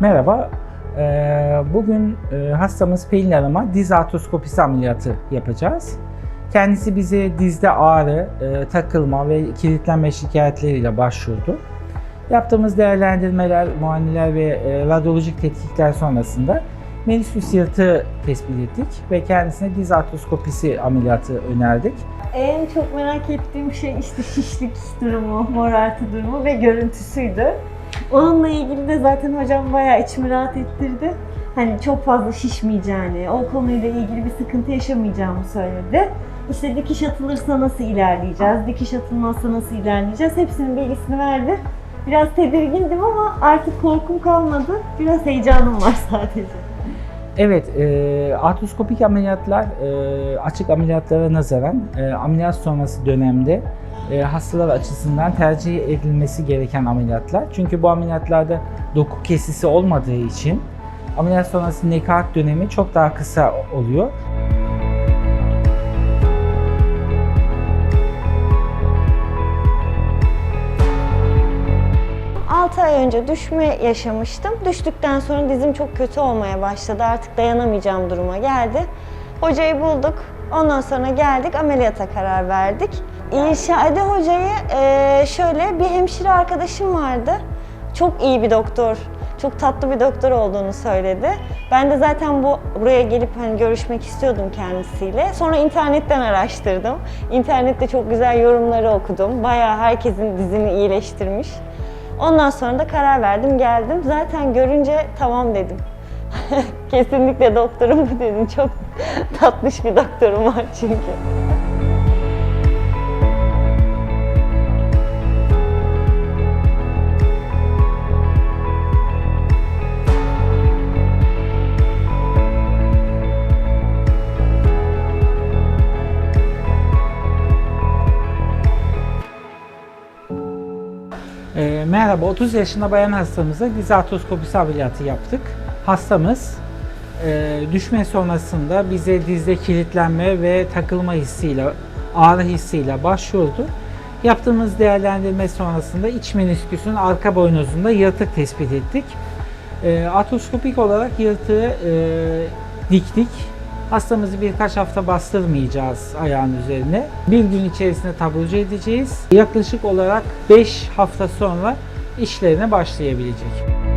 Merhaba. Ee, Bugün e, hastamız Pelin Hanım'a diz artroskopisi ameliyatı yapacağız. Kendisi bize dizde ağrı, e, takılma ve kilitlenme şikayetleriyle başvurdu. Yaptığımız değerlendirmeler, muayeneler ve e, radyolojik tetkikler sonrasında menisküs yırtığı tespit ettik ve kendisine diz artroskopisi ameliyatı önerdik. En çok merak ettiğim şey işte şişlik durumu, morartı durumu ve görüntüsüydü. Onunla ilgili de zaten hocam bayağı içimi rahat ettirdi. Hani çok fazla şişmeyeceğini, o konuyla ilgili bir sıkıntı yaşamayacağımı söyledi. İşte dikiş atılırsa nasıl ilerleyeceğiz, dikiş atılmazsa nasıl ilerleyeceğiz hepsinin bilgisini verdi. Biraz tedirgindim ama artık korkum kalmadı. Biraz heyecanım var sadece. Evet, e, artroskopik ameliyatlar e, açık ameliyatlara nazaran e, ameliyat sonrası dönemde e, hastalar açısından tercih edilmesi gereken ameliyatlar. Çünkü bu ameliyatlarda doku kesisi olmadığı için ameliyat sonrası nekaat dönemi çok daha kısa oluyor. 6 ay önce düşme yaşamıştım. Düştükten sonra dizim çok kötü olmaya başladı. Artık dayanamayacağım duruma geldi. Hocayı bulduk. Ondan sonra geldik ameliyata karar verdik. İrşade hocayı eee, şöyle bir hemşire arkadaşım vardı. Çok iyi bir doktor. Çok tatlı bir doktor olduğunu söyledi. Ben de zaten bu buraya gelip hani görüşmek istiyordum kendisiyle. Sonra internetten araştırdım. İnternette çok güzel yorumları okudum. Bayağı herkesin dizini iyileştirmiş. Ondan sonra da karar verdim, geldim. Zaten görünce tamam dedim. Kesinlikle doktorum dedim. Çok tatlış bir doktorum var çünkü. E, merhaba, 30 yaşında bayan hastamıza diz artroskopisi ameliyatı yaptık. Hastamız e, düşme sonrasında bize dizde kilitlenme ve takılma hissiyle, ağrı hissiyle başvurdu. Yaptığımız değerlendirme sonrasında iç menisküsün arka boynuzunda yırtık tespit ettik. E, artroskopik olarak yırtığı e, diktik. Hastamızı birkaç hafta bastırmayacağız ayağın üzerine. Bir gün içerisinde taburcu edeceğiz. Yaklaşık olarak 5 hafta sonra işlerine başlayabilecek.